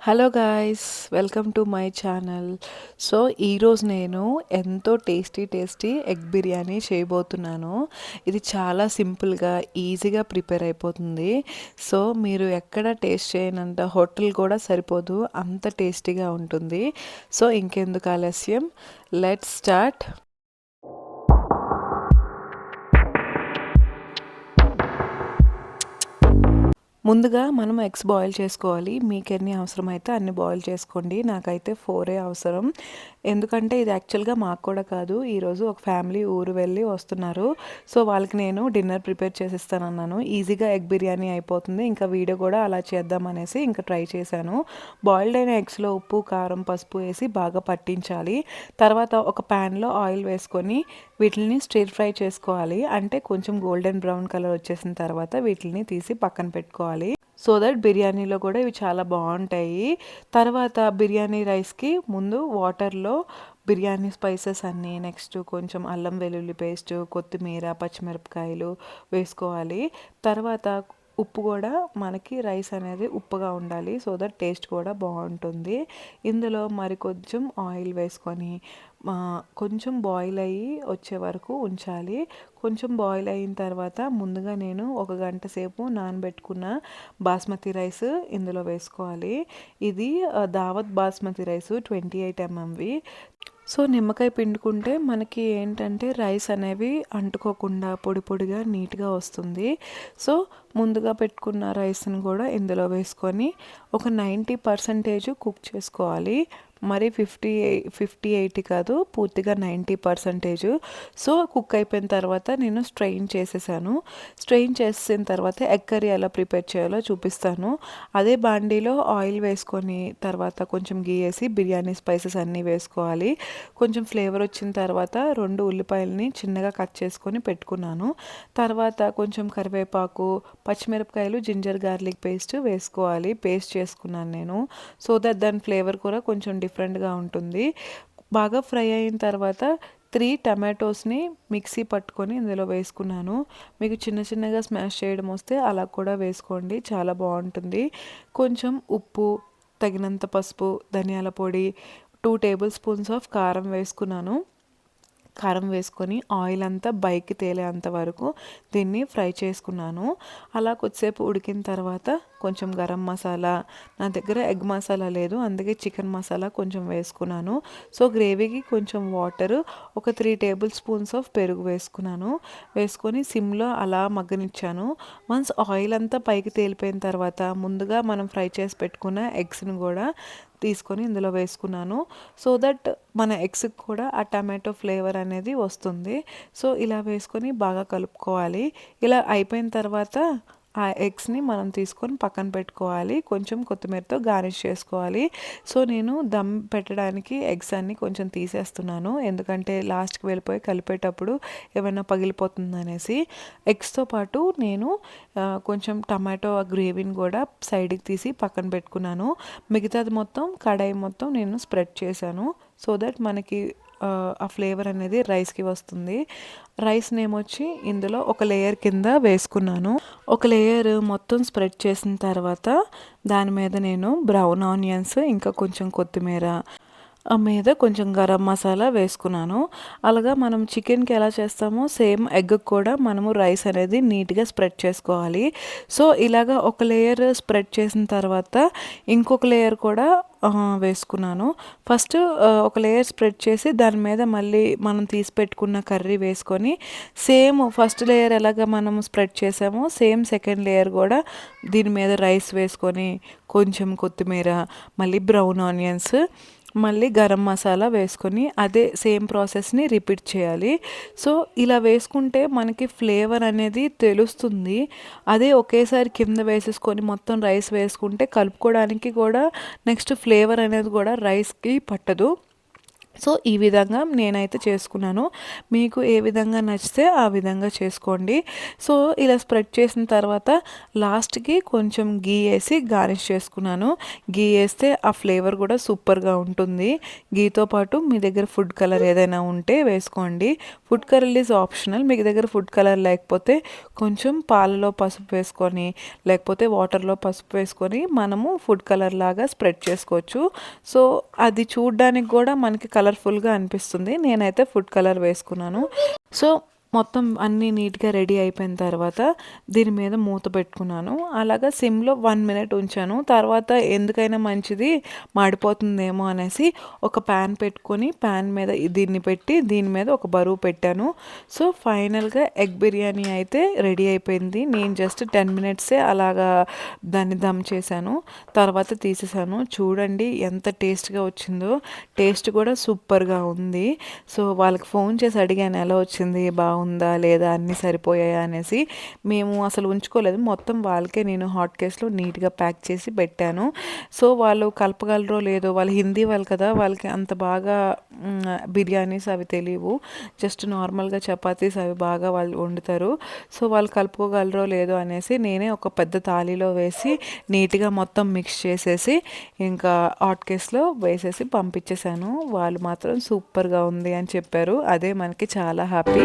Hello guys welcome to my channel so ఈరోజు నేను ఎంతో టేస్టీ టేస్టీ ఎగ్ బిర్యానీ చేయబోతున్నాను. ఇది చాలా సింపుల్గా ఈజీగా ప్రిపేర్ అయిపోతుంది. సో మీరు ఎక్కడ టేస్ట్ చేయనంత హోటల్ కూడా సరిపోదు. అంత టేస్టీగా ఉంటుంది. సో ఇంకెందుకు ఆలస్యం? లెట్ స్టార్ట్ ముందుగా మనం ఎగ్స్ బాయిల్ చేసుకోవాలి. మీకు ఎన్ని అవసరమైతే అన్ని బాయిల్ చేసుకోండి. నాకైతే ఫోరే అవసరం. ఎందుకంటే ఇది యాక్చువల్గా మాకు కూడా కాదు. ఈరోజు ఒక ఫ్యామిలీ ఊరు వెళ్ళి వస్తున్నారు. సో వాళ్ళకి నేను డిన్నర్ ప్రిపేర్ చేసిస్తానన్నాను. ఈజీగా ఎగ్ బిర్యానీ అయిపోతుంది. ఇంకా వీడియో కూడా అలా చేద్దాం అనేసి ఇంకా ట్రై చేశాను. బాయిల్డ్ అయిన ఎగ్స్లో ఉప్పు కారం పసుపు వేసి బాగా పట్టించాలి. తర్వాత ఒక ప్యాన్లో ఆయిల్ వేసుకొని వీటిని స్టిర్ ఫ్రై చేసుకోవాలి. అంటే కొంచెం గోల్డెన్ బ్రౌన్ కలర్ వచ్చేసిన తర్వాత వీటిని తీసి పక్కన పెట్టుకోవాలి. సో దట్ బిర్యానీలో కూడా ఇవి చాలా బాగుంటాయి. తర్వాత బిర్యానీ రైస్కి ముందు వాటర్లో బిర్యానీ స్పైసెస్ అన్నీ నెక్స్ట్ కొంచెం అల్లం వెల్లుల్లి పేస్ట్ కొత్తిమీర పచ్చిమిరపకాయలు వేసుకోవాలి. తర్వాత ఉప్పు కూడా మనకి రైస్ అనేది ఉప్పుగా ఉండాలి. సో దట్ టేస్ట్ కూడా బాగుంటుంది. ఇందులో మరి కొంచెం ఆయిల్ వేసుకొని కొంచెం బాయిల్ అయ్యి వచ్చే వరకు ఉంచాలి. కొంచెం బాయిల్ అయిన తర్వాత ముందుగా నేను ఒక గంట సేపు నానబెట్టుకున్న బాస్మతి రైస్ ఇందులో వేసుకోవాలి. ఇది Dawat basmati rice twenty eight M M V so నిమ్మకాయ పిండుకుంటే మనకి ఏంటంటే రైస్ అనేవి అంటుకోకుండా పొడి పొడిగా నీట్గా వస్తుంది. సో ముందుగా పెట్టుకున్న రైస్ని కూడా ఇందులో వేసుకొని ఒక నైంటీ పర్సంటేజ్ కుక్ చేసుకోవాలి. మరి ఫిఫ్టీ ఫిఫ్టీ ఎయిటీ కాదు పూర్తిగా నైంటీ పర్సంటేజ్. సో కుక్ అయిపోయిన తర్వాత నేను స్ట్రెయిన్ చేసేసాను. స్ట్రెయిన్ చేసిన తర్వాత ఎగ్ కర్రీ ఎలా ప్రిపేర్ చేయాలో చూపిస్తాను. అదే బాండీలో ఆయిల్ వేసుకొని తర్వాత కొంచెం గీ వేసి బిర్యానీ స్పైసెస్ అన్నీ వేసుకోవాలి. కొంచెం ఫ్లేవర్ వచ్చిన తర్వాత రెండు ఉల్లిపాయలని చిన్నగా కట్ చేసుకొని పెట్టుకున్నాను. తర్వాత కొంచెం కరివేపాకు పచ్చిమిరపకాయలు జింజర్ గార్లిక్ పేస్ట్ వేసుకోవాలి. పేస్ట్ చేసుకున్నాను నేను. సో దట్ దాని ఫ్లేవర్ కూడా కొంచెం డిఫరెంట్గా ఉంటుంది. బాగా ఫ్రై అయిన తర్వాత త్రీ టమాటోస్ని మిక్సీ పట్టుకొని ఇందులో వేసుకున్నాను. మీకు చిన్న చిన్నగా స్మాష్ చేయడం వస్తే అలా కూడా వేసుకోండి. చాలా బాగుంటుంది. కొంచెం ఉప్పు తగినంత పసుపు ధనియాల పొడి టూ టేబుల్ స్పూన్స్ ఆఫ్ కారం వేసుకున్నాను. కారం వేసుకొని ఆయిల్ అంతా పైకి తేలేంత వరకు దీన్ని ఫ్రై చేసుకున్నాను. అలా కొద్దిసేపు ఉడికిన తర్వాత కొంచెం గరం మసాలా నా దగ్గర ఎగ్ మసాలా లేదు అందుకే చికెన్ మసాలా కొంచెం వేసుకున్నాను. సో గ్రేవీకి కొంచెం వాటర్ ఒక త్రీ టేబుల్ స్పూన్స్ ఆఫ్ పెరుగు వేసుకున్నాను. వేసుకొని సిమ్లో అలా మగ్గనిచ్చాను. వన్స్ ఆయిల్ అంతా పైకి తేలిపోయిన తర్వాత ముందుగా మనం ఫ్రై చేసి పెట్టుకున్న ఎగ్స్ని కూడా తీసుకొని ఇందులో వేసుకున్నాను. సో దట్ మన ఎగ్స్కి కూడా ఆ టమాటో ఫ్లేవర్ అనేది వస్తుంది. సో ఇలా వేసుకొని బాగా కలుపుకోవాలి. ఇలా అయిపోయిన తర్వాత ఆ ఎగ్స్ని మనం తీసుకొని పక్కన పెట్టుకోవాలి. కొంచెం కొత్తిమీరతో గార్నిష్ చేసుకోవాలి. సో నేను దమ్ పెట్టడానికి ఎగ్స్ అన్ని కొంచెం తీసేస్తున్నాను. ఎందుకంటే లాస్ట్కి వెళ్ళిపోయి కలిపేటప్పుడు ఏమైనా పగిలిపోతుందనేసి. ఎగ్స్తో పాటు నేను కొంచెం టమాటో గ్రేవీని కూడా సైడ్కి తీసి పక్కన పెట్టుకున్నాను. మిగతాది మొత్తం కడాయి మొత్తం నేను స్ప్రెడ్ చేశాను. సో దట్ మనకి ఆ ఫ్లేవర్ అనేది రైస్కి వస్తుంది. రైస్ నేమొచ్చి ఇందులో ఒక లేయర్ కింద వేసుకున్నాను. ఒక లేయర్ మొత్తం స్ప్రెడ్ చేసిన తర్వాత దాని మీద నేను బ్రౌన్ ఆనియన్స్ ఇంకా కొంచెం కొత్తిమీర మీద కొంచెం గరం మసాలా వేసుకున్నాను. అలాగా మనం చికెన్కి ఎలా చేస్తామో సేమ్ ఎగ్ కూడా మనము రైస్ అనేది నీట్గా స్ప్రెడ్ చేసుకోవాలి. సో ఇలాగా ఒక లేయర్ స్ప్రెడ్ చేసిన తర్వాత ఇంకొక లేయర్ కూడా వేసుకున్నాను. ఫస్ట్ ఒక లేయర్ స్ప్రెడ్ చేసి దాని మీద మళ్ళీ మనం తీసి పెట్టుకున్న కర్రీ వేసుకొని సేమ్ ఫస్ట్ లేయర్ ఎలాగ మనం స్ప్రెడ్ చేసామో సేమ్ సెకండ్ లేయర్ కూడా దీని మీద రైస్ వేసుకొని కొంచెం కొత్తిమీర మళ్ళీ బ్రౌన్ ఆనియన్స్ మళ్ళీ గరం మసాలా వేసుకొని అదే సేమ్ ప్రాసెస్ని రిపీట్ చేయాలి. సో ఇలా వేసుకుంటే మనకి ఫ్లేవర్ అనేది తెలుస్తుంది. అదే ఒకేసారి కింద వేసేసుకొని మొత్తం రైస్ వేసుకుంటే కలుపుకోవడానికి కూడా నెక్స్ట్ ఫ్లేవర్ అనేది కూడా రైస్కి పట్టదు. సో ఈ విధంగా నేనైతే చేసుకున్నాను. మీకు ఏ విధంగా నచ్చితే ఆ విధంగా చేసుకోండి. సో ఇలా స్ప్రెడ్ చేసిన తర్వాత లాస్ట్కి కొంచెం గీ వేసి గార్నిష్ చేసుకున్నాను. గీ వేస్తే ఆ ఫ్లేవర్ కూడా సూపర్గా ఉంటుంది. గీతో పాటు మీ దగ్గర ఫుడ్ కలర్ ఏదైనా ఉంటే వేసుకోండి. Food colour is optional. మీ దగ్గర ఫుడ్ కలర్ లేకపోతే కొంచెం పాలలో పసుపు వేసుకొని లేకపోతే వాటర్లో పసుపు వేసుకొని మనము ఫుడ్ కలర్ లాగా స్ప్రెడ్ చేసుకోవచ్చు. సో అది చూడడానికి కూడా మనకి కలర్ కలర్ఫుల్గా అనిపిస్తుంది. నేనైతే ఫుడ్ కలర్ వేసుకున్నాను. సో మొత్తం అన్నీ నీట్గా రెడీ అయిపోయిన తర్వాత దీని మీద మూత పెట్టుకున్నాను. అలాగా సిమ్లో వన్ మినిట్ ఉంచాను. తర్వాత ఎందుకైనా మంచిది మాడిపోతుందేమో అనేసి ఒక ప్యాన్ పెట్టుకొని ప్యాన్ మీద దీన్ని పెట్టి దీని మీద ఒక బరువు పెట్టాను. సో ఫైనల్గా ఎగ్ బిర్యానీ అయితే రెడీ అయిపోయింది. నేను జస్ట్ టెన్ మినిట్సే అలాగా దాన్ని దమ్ చేశాను. తర్వాత తీసేసాను చూడండి ఎంత టేస్ట్గా వచ్చిందో. టేస్ట్ కూడా సూపర్గా ఉంది. సో వాళ్ళకి ఫోన్ చేసి అడిగాను ఎలా వచ్చింది బాగుంది ఉందా లేదా అన్నీ సరిపోయాయా అనేసి మేము అసలు ఉంచుకోలేదు. మొత్తం వాళ్ళకే నేను హాట్ కేస్లో నీట్గా ప్యాక్ చేసి పెట్టాను. సో వాళ్ళు కలపగలరో లేదో వాళ్ళు హిందీ వాళ్ళు కదా వాళ్ళకి అంత బాగా బిర్యానీస్ అవి తెలియవు. జస్ట్ నార్మల్గా చపాతీస్ అవి బాగా వాళ్ళు వండుతారు. సో వాళ్ళు కలుపుకోగలరో లేదో అనేసి నేనే ఒక పెద్ద థాలీలో వేసి నీట్గా మొత్తం మిక్స్ చేసేసి ఇంకా హాట్ కేస్లో వేసేసి పంపించేశాను. వాళ్ళు మాత్రం సూపర్గా ఉంది అని చెప్పారు. అదే మనకి చాలా హ్యాపీ.